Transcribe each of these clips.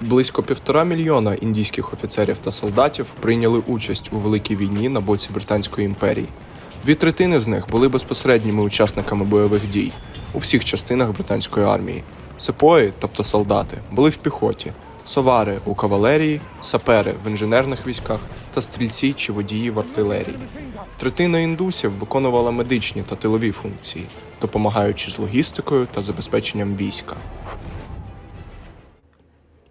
Близько півтора мільйона індійських офіцерів та солдатів прийняли участь у великій війні на боці Британської імперії. Дві третини з них були безпосередніми учасниками бойових дій у всіх частинах британської армії. Сипої, тобто солдати, були в піхоті, совари у кавалерії, сапери в інженерних військах та стрільці чи водії в артилерії. Третина індусів виконувала медичні та тилові функції, допомагаючи з логістикою та забезпеченням війська.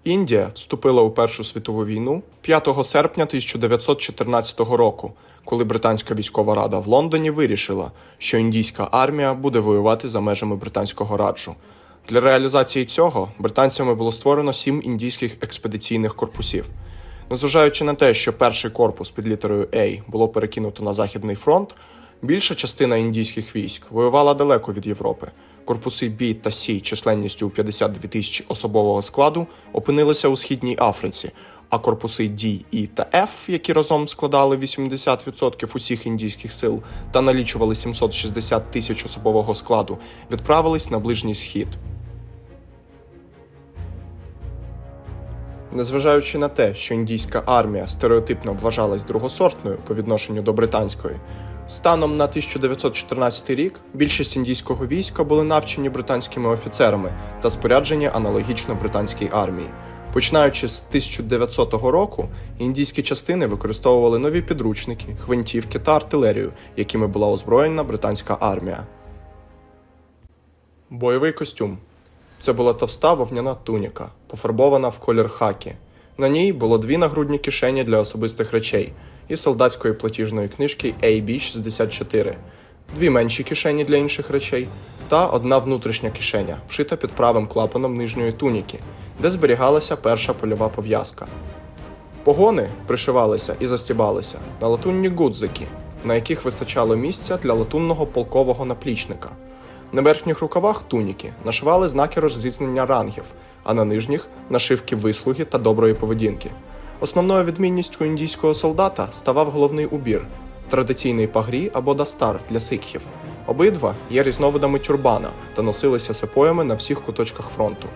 Індія вступила у Першу світову війну 5 серпня 1914 року, коли Британська військова рада в Лондоні вирішила, що індійська армія буде воювати за межами британського раджу. Для реалізації цього британцями було створено сім індійських експедиційних корпусів. Незважаючи на те, що перший корпус під літерою А було перекинуто на Західний фронт, більша частина індійських військ воювала далеко від Європи. Корпуси Б та С численністю у 52 тисячі особового складу опинилися у східній Африці, а корпуси D, E та F, які разом складали 80% усіх індійських сил та налічували 760 тисяч особового складу, відправились на ближній схід. Незважаючи на те, що індійська армія стереотипно вважалась другосортною по відношенню до британської, станом на 1914 рік більшість індійського війська були навчені британськими офіцерами та споряджені аналогічно британській армії. Починаючи з 1900 року, індійські частини використовували нові підручники, гвинтівки та артилерію, якими була озброєна британська армія. Бойовий костюм. Це була товста вовняна туніка, пофарбована в колір хакі. На ній було дві нагрудні кишені для особистих речей і солдатської платіжної книжки AB64, дві менші кишені для інших речей та одна внутрішня кишеня, вшита під правим клапаном нижньої туніки, де зберігалася перша польова пов'язка. Погони пришивалися і застібалися на латунні гудзики, на яких вистачало місця для латунного полкового наплічника. На верхніх рукавах туніки нашивали знаки розрізнення рангів, а на нижніх нашивки вислуги та доброї поведінки. Основною відмінністю індійського солдата ставав головний убір традиційний пагрі або дастар для сикхів. Обидва є різновидами тюрбана та носилися сипоями на всіх куточках фронту.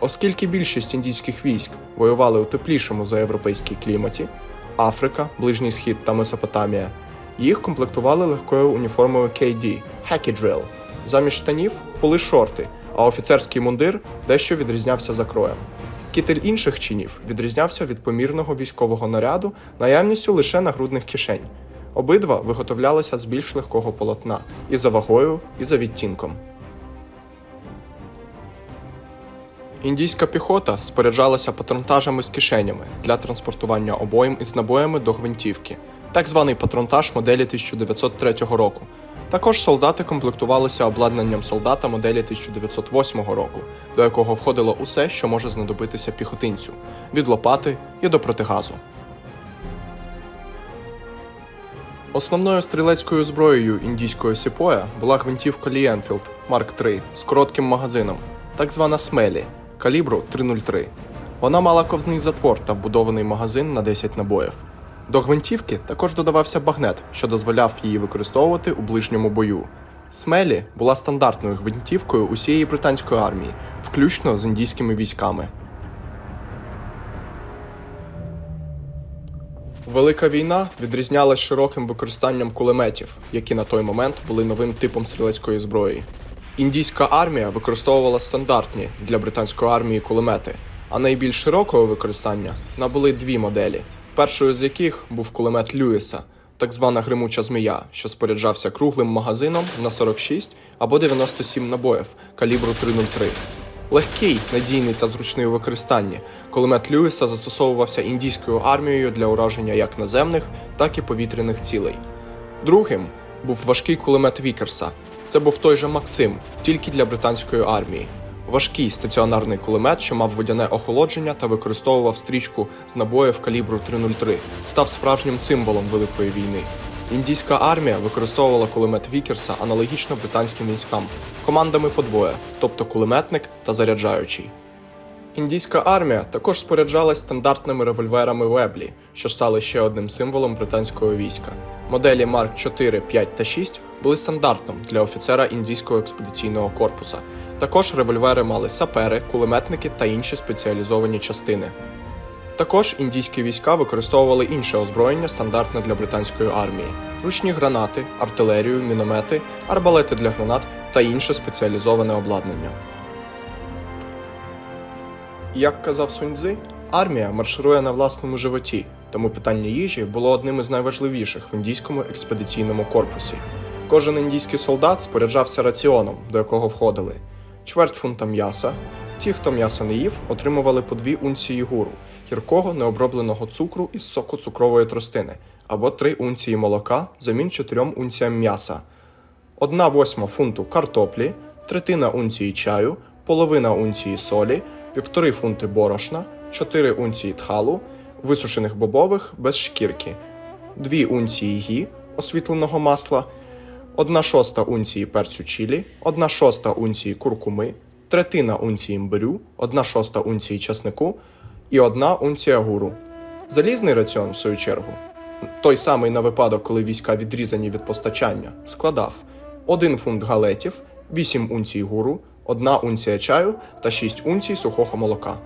Оскільки більшість індійських військ воювали у теплішому заєвропейській кліматі Африка, Ближній Схід та Месопотамія, їх комплектували легкою уніформою KD – Hacky Drill. Замість штанів були шорти, а офіцерський мундир дещо відрізнявся за кроєм. Кітель інших чинів відрізнявся від помірного військового наряду наявністю лише нагрудних кишень. Обидва виготовлялися з більш легкого полотна і за вагою, і за відтінком. Індійська піхота споряджалася патронтажами з кишенями для транспортування обоїм із набоями до гвинтівки, так званий патронтаж моделі 1903 року. Також солдати комплектувалися обладнанням солдата моделі 1908 року, до якого входило усе, що може знадобитися піхотинцю від лопати і до протигазу. Основною стрілецькою зброєю індійського сіпоя була гвинтівка Ліенфілд Марк III з коротким магазином, так звана Смелі калібру 303. Вона мала ковзний затвор та вбудований магазин на 10 набоїв. До гвинтівки також додавався багнет, що дозволяв її використовувати у ближньому бою. Смелі була стандартною гвинтівкою усієї британської армії, включно з індійськими військами. Велика війна відрізнялась широким використанням кулеметів, які на той момент були новим типом стрілецької зброї. Індійська армія використовувала стандартні для британської армії кулемети, а найбільш широкого використання набули дві моделі, першою з яких був кулемет Льюіса, так звана гримуча змія, що споряджався круглим магазином на 46 або 97 набоїв калібру 303. Легкий, надійний та зручний у використанні, кулемет Льюіса застосовувався індійською армією для ураження як наземних, так і повітряних цілей. Другим був важкий кулемет Вікерса. Це був той же Максим, тільки для британської армії. Важкий стаціонарний кулемет, що мав водяне охолодження та використовував стрічку з набоїв калібру 303, став справжнім символом Великої війни. Індійська армія використовувала кулемет Вікерса аналогічно британським військам, командами по двоє, тобто кулеметник та заряджаючий. Індійська армія також споряджалась стандартними револьверами Веблі, що стали ще одним символом британського війська. Моделі Марк 4, 5 та 6 були стандартом для офіцера індійського експедиційного корпуса, Також револьвери мали сапери, кулеметники та інші спеціалізовані частини. Також індійські війська використовували інше озброєння, стандартне для британської армії: ручні гранати, артилерію, міномети, арбалети для гранат та інше спеціалізоване обладнання. Як казав Сунь-Цзи, армія марширує на власному животі, тому питання їжі було одним із найважливіших в індійському експедиційному корпусі. Кожен індійський солдат споряджався раціоном, до якого входили чверть фунта м'яса. Ті, хто м'ясо не їв, отримували по дві унції гуру, гіркого необробленого цукру із соку цукрової тростини, або три унції молока замін чотирьом унціям м'яса, одна восьма фунту картоплі, третина унції чаю, половина унції солі, півтори фунти борошна, 4 унції тхалу, висушених бобових без шкірки, 2 унції гі освітленого масла, 1 шоста унції перцю чілі, 1 шоста унції куркуми, третина унції імбирю, 1 шоста унції часнику і 1 унція гуру. Залізний раціон, в свою чергу, той самий на випадок, коли війська відрізані від постачання, складав 1 фунт галетів, 8 унцій гуру, 1 унція чаю та 6 унцій сухого молока.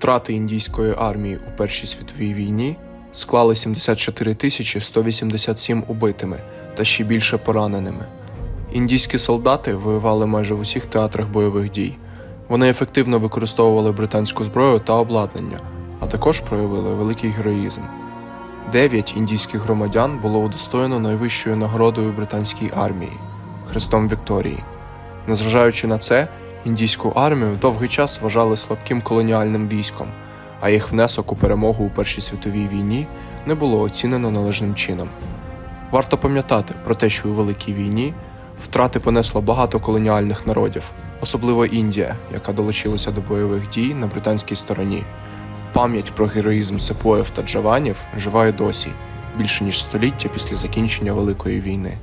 Втрати індійської армії у Першій світовій війні склали 74 тисячі 187 убитими та ще більше пораненими. Індійські солдати воювали майже в усіх театрах бойових дій. Вони ефективно використовували британську зброю та обладнання, а також проявили великий героїзм. Дев'ять індійських громадян було удостоєно найвищою нагородою британській армії Хрестом Вікторії. Незважаючи на це, індійську армію довгий час вважали слабким колоніальним військом, а їх внесок у перемогу у Першій світовій війні не було оцінено належним чином. Варто пам'ятати про те, що у Великій війні втрати понесло багато колоніальних народів, особливо Індія, яка долучилася до бойових дій на британській стороні. Пам'ять про героїзм сепоїв та джаванів жива досі, більше ніж століття після закінчення Великої війни.